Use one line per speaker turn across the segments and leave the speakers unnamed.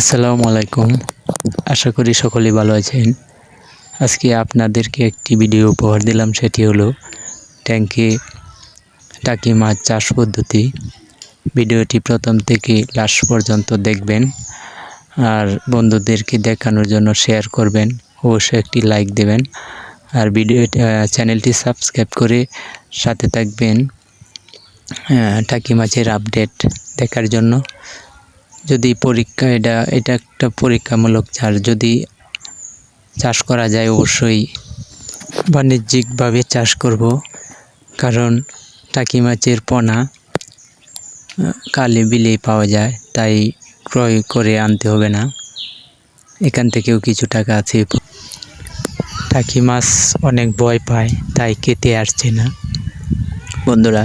আসসালামু আলাইকুম। আশা করি সকলেই ভালো আছেন। আজকে আপনাদেরকে একটি ভিডিও উপহার দিলাম, সেটি হলো ট্যাঙ্কে টাকি মাছ চাষ পদ্ধতি। ভিডিওটি প্রথম থেকে লাস্ট পর্যন্ত দেখবেন আর বন্ধুদেরকে দেখানোর জন্য শেয়ার করবেন। অবশ্যই একটি লাইক দেবেন আর ভিডিও চ্যানেলটি সাবস্ক্রাইব করে সাথে থাকবেন টাকি মাছের আপডেট দেখার জন্য। যদি পরীক্ষা, এটা এটা একটা পরীক্ষামূলক চাষ যদি চাষ করা যায়, অবশ্যই বাণিজ্যিকভাবে চাষ করব। কারণ টাকি মাছের পোনা, কালে বিলেই পাওয়া যায়, তাই ক্রয় করে আনতে হবে না। এখান থেকেও কিছু টাকা আছে। টাকি মাছ অনেক ভয় পায়, তাই খেতে আসছে না। বন্ধুরা,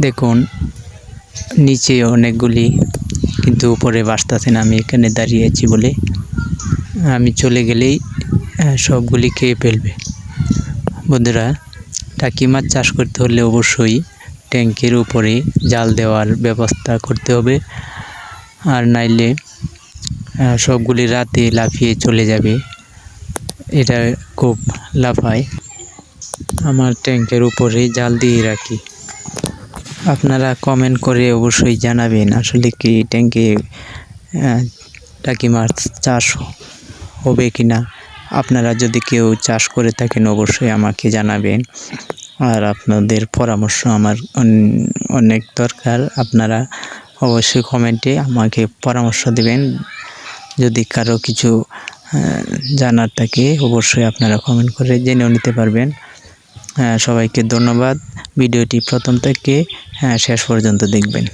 দেখুন, নিচে অনেকগুলি কিন্তু উপরে বাসতেছে না, আমি এখানে দাঁড়িয়ে আছি বলে আমি চলে গেলেই সবগুলি খেয়ে ফেলবে। বন্ধুরা, টাকি মাছ চাষ করতে হলে অবশ্যই ট্যাঙ্কের উপরে জাল দেওয়ার ব্যবস্থা করতে হবে। আর নাইলে সবগুলি রাতে লাফিয়ে চলে যাবে। এটা খুব লাফায়। আমার ট্যাঙ্কের উপরে জাল দিয়ে রাখি। আপনারা কমেন্ট করে অবশ্যই জানাবেন, আসলে কি ট্যাঙ্কে টাকি মাছ চাষ হবে কি না আপনারা যদি কেউ চাষ করে থাকেন অবশ্যই আমাকে জানাবেন, আর আপনাদের পরামর্শ আমার অনেক দরকার, আপনারা অবশ্যই কমেন্টে আমাকে পরামর্শ দেবেন, যদি কারও কিছু জানার থাকে অবশ্যই আপনারা কমেন্ট করে জেনেও নিতে পারবেন। সবাইকে ধন্যবাদ। ভিডিওটি প্রথম থেকে হ্যাঁ শেষ পর্যন্ত দেখবেন।